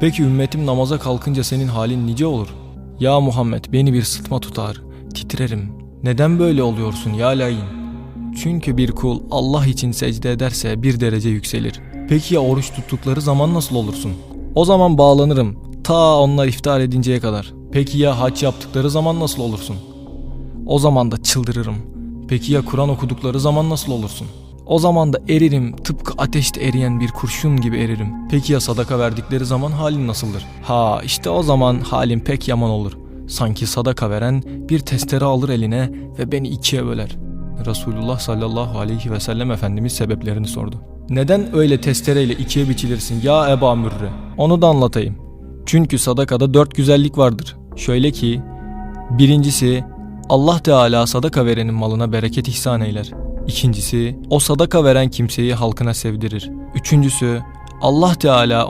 Peki ümmetim namaza kalkınca senin halin nice olur? Ya Muhammed beni bir sıtma tutar, titrerim. Neden böyle oluyorsun ya lain? Çünkü bir kul Allah için secde ederse bir derece yükselir. Peki ya oruç tuttukları zaman nasıl olursun? O zaman bağlanırım. Ta onlar iftar edinceye kadar. Peki ya hac yaptıkları zaman nasıl olursun? O zaman da çıldırırım. Peki ya Kur'an okudukları zaman nasıl olursun? O zaman da eririm, tıpkı ateşte eriyen bir kurşun gibi eririm. Peki ya sadaka verdikleri zaman halin nasıldır? Ha işte o zaman halim pek yaman olur. Sanki sadaka veren bir testere alır eline ve beni ikiye böler. Resulullah sallallahu aleyhi ve sellem Efendimiz sebeplerini sordu. Neden öyle testereyle ikiye biçilirsin ya Eba Mürre? Onu da anlatayım. Çünkü sadakada dört güzellik vardır. Şöyle ki, birincisi Allah Teala sadaka verenin malına bereket ihsan eyler. İkincisi, o sadaka veren kimseyi halkına sevdirir. Üçüncüsü, Allah Teala